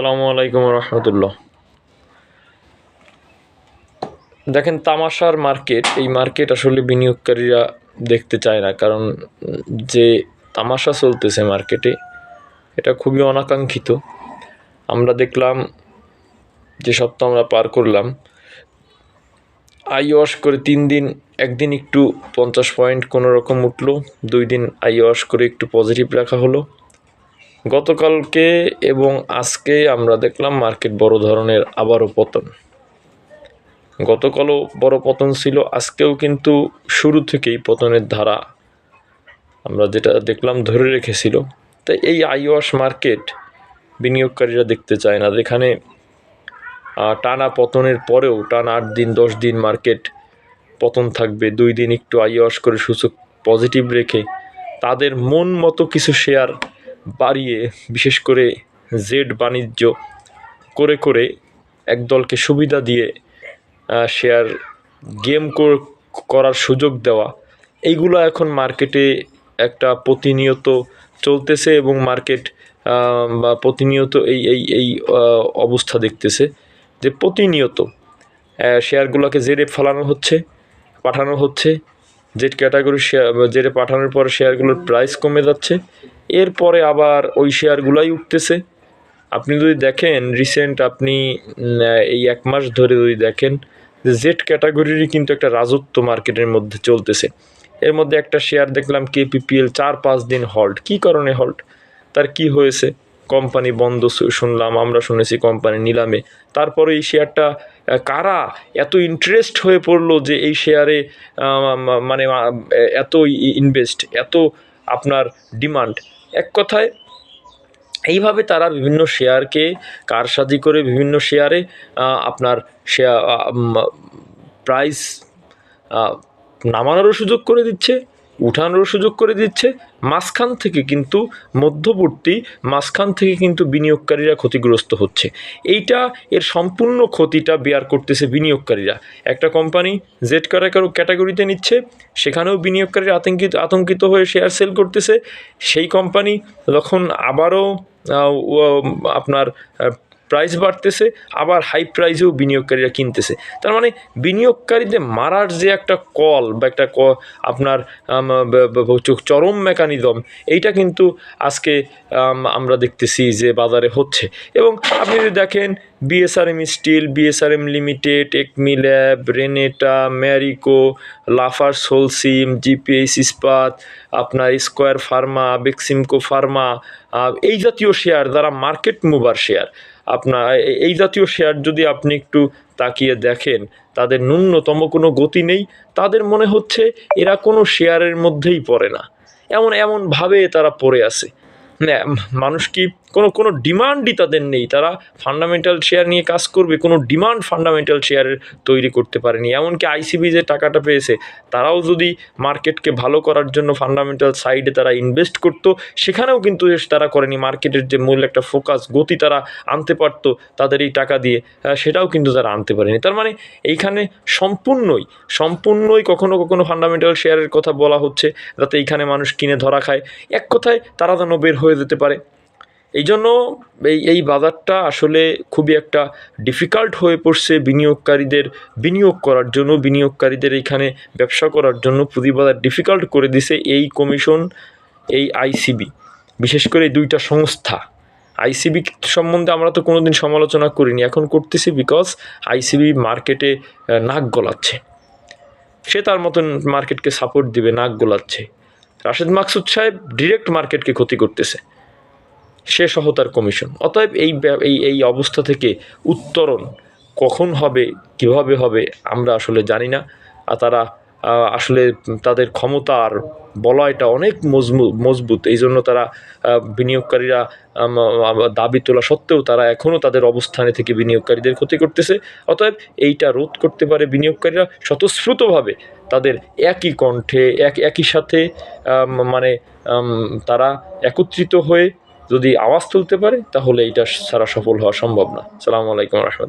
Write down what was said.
সালামু আলাইকুম রহমতুল্লাহ। দেখেন, তামাশার মার্কেট, এই মার্কেট আসলে বিনিয়োগকারীরা দেখতে চায় না। কারণ, যে তামাশা চলতেছে মার্কেটে, এটা খুবই অনাকাঙ্ক্ষিত। আমরা দেখলাম, যে সপ্তাহ আমরা পার করলাম আই ওয়াশ করে তিন দিন, একদিন একটু পঞ্চাশ পয়েন্ট কোনো রকম উঠল, দুই দিন আই ওয়াশ করে একটু পজিটিভ রাখা হলো। গতকালকে এবং আজকে আমরা দেখলাম মার্কেট বড় ধরনের আবারও পতন। গতকালও বড় পতন ছিল, আজকেও কিন্তু শুরু থেকেই পতনের ধারা আমরা যেটা দেখলাম ধরে রেখেছিল। তাই এই আইওয়াশ মার্কেট বিনিয়োগকারীরা দেখতে চায় না। যেখানে টানা পতনের পরেও টানা আট দিন, দশ দিন মার্কেট পতন থাকবে, দুই দিন একটু আইওয়াশ করে সূচক পজিটিভ রেখে তাদের মন মতো কিছু শেয়ার বাড়িয়ে, বিশেষ করে জেড বাণিজ্য করে করে একদলকে সুবিধা দিয়ে শেয়ার গেম কর- করার সুযোগ দেওয়া। এইগুলো এখন মার্কেটে একটা প্রতিনিয়ত চলতেছে এবং মার্কেট বা প্রতিনিয়ত এই এই এই অবস্থা দেখতেছে যে প্রতিনিয়ত শেয়ারগুলোকে জেরে ফেলানো হচ্ছে, পাঠানো হচ্ছে। জেড ক্যাটাগরি শেয়ার জেরে পাঠানোর পরে শেয়ারগুলোর প্রাইস কমে যাচ্ছে। এরপরে আবার ওই শেয়ারগুলাই উঠতেছে। আপনি যদি দেখেন রিসেন্ট আপনি এই এক মাস ধরে যদি দেখেন, যে জেড ক্যাটাগরিরই কিন্তু একটা রাজত্ব মার্কেটের মধ্যে চলতেছে। এর মধ্যে একটা শেয়ার দেখলাম কেপিপিএল চার পাঁচ দিন হল্ট কী কারণে হল্ট তার কি হয়েছে? কোম্পানি বন্ধ শুনলাম, আমরা শুনেছি কোম্পানি নিলামে। তারপরে এই শেয়ারটা কারা এত ইন্টারেস্ট হয়ে পড়ল যে এই শেয়ারে মানে এত ইনভেস্ট এত আপনার ডিমান্ড এক কথায়, এইভাবে তারা বিভিন্ন শেয়ারকে কারসাজি করে বিভিন্ন শেয়ারে আপনার শেয়ার প্রাইস নামানোরও সুযোগ করে দিচ্ছে। উঠানোরও সুযোগ করে দিচ্ছে। মাঝখান থেকে কিন্তু মধ্যবর্তী, মাঝখান থেকে কিন্তু বিনিয়োগকারীরা ক্ষতিগ্রস্ত হচ্ছে। এইটা এর সম্পূর্ণ ক্ষতিটা বেয়ার করতেছে বিনিয়োগকারীরা। একটা কোম্পানি জেড কারও ক্যাটাগরিতে নিচ্ছে, সেখানেও বিনিয়োগকারীরা আতঙ্কিত আতঙ্কিত হয়ে শেয়ার সেল করতেছে। সেই কোম্পানি যখন আবারও আপনার প্রাইস বাড়তেছে, আবার হাই প্রাইসেও বিনিয়োগকারীরা কিনতেছে। তার মানে বিনিয়োগকারীদের মারার যে একটা কল বা একটা ক, আপনার চরম মেকানিজম, এইটা কিন্তু আজকে আমরা দেখতেছি যে বাজারে হচ্ছে। এবং আপনি যদি দেখেন BSRM steel BSRM limited ACME lab Renata Marico Lafarge Holcim GPS Ispat আপনার স্কোয়ার ফার্মা বেক্সিমকো ফার্মা এই জাতীয় শেয়ার যারা মার্কেট মুভার শেয়ার আপনার এই জাতীয় শেয়ার যদি আপনি একটু তাকিয়ে দেখেন, তাদের ন্যূনতম কোনো গতি নেই, তাদের মনে হচ্ছে এরা কোনো শেয়ারের মধ্যেই পড়ে না। এমন এমনভাবে তারা পড়ে আছে। না মানুষ কি কোনো কোনো ডিমান্ডই তাদের নেই। তারা ফান্ডামেন্টাল শেয়ার নিয়ে কাজ করবে, কোনো ডিমান্ড ফান্ডামেন্টাল শেয়ারের তৈরি করতে পারেনি। এমনকি আইসিবি যে টাকাটা পেয়েছে, তারাও যদি মার্কেটকে ভালো করার জন্য ফান্ডামেন্টাল সাইডে তারা ইনভেস্ট করতো, সেখানেও কিন্তু তারা করেনি। মার্কেটের যে মূল একটা ফোকাস গতি তারা আনতে পারতো তাদের এই টাকা দিয়ে সেটাও কিন্তু তারা আনতে পারেনি। তার মানে এইখানে সম্পূর্ণই সম্পূর্ণই কখনো কখনো ফান্ডামেন্টাল শেয়ারের কথা বলা হচ্ছে, যাতে এইখানে মানুষ কিনে ধরা খায়। এক কথায় তারা যেন বের হয়ে যেতে পারে। এই জন্য এই এই বাজারটা আসলে খুবই একটা ডিফিকাল্ট হয়ে পড়ছে বিনিয়োগকারীদের বিনিয়োগ করার জন্য, বিনিয়োগকারীদের এইখানে ব্যবসা করার জন্য। পুঁজি বাজার ডিফিকাল্ট করে দিছে এই কমিশন এই আইসিবি বিশেষ করে এই দুইটা সংস্থা। আইসিবি সম্বন্ধে আমরা তো কোনোদিন সমালোচনা করিনি। এখন করতেছি বিকজ আইসিবি মার্কেটে নাক গলাচ্ছে। সে তার মতন মার্কেটকে সাপোর্ট দিবে, নাক গলাচ্ছে। রাশেদ মাকসুদ সাহেব ডিরেক্ট মার্কেটকে ক্ষতি করতেছে। সে সহ তার কমিশন। অতএব এই এই এই অবস্থা থেকে উত্তরণ কখন হবে, কীভাবে হবে, আমরা আসলে জানি না। আর তারা আসলে তাদের ক্ষমতা আর বলয়টা অনেক মজবুত। এই জন্য তারা বিনিয়োগকারীরা দাবি তোলা সত্ত্বেও তারা এখনও তাদের অবস্থানে থেকে বিনিয়োগকারীদের ক্ষতি করতেছে। অতএব এইটা রোধ করতে পারে বিনিয়োগকারীরা স্বতঃস্ফূর্তভাবে তাদের একই কণ্ঠে, এক, একই সাথে মানে তারা একত্রিত হয়ে যদি আওয়াজ তুলতে পারে তাহলে এটা ছাড়া সফল হওয়া সম্ভব না। সালামু আলাইকুম রহমতুল্লাহ।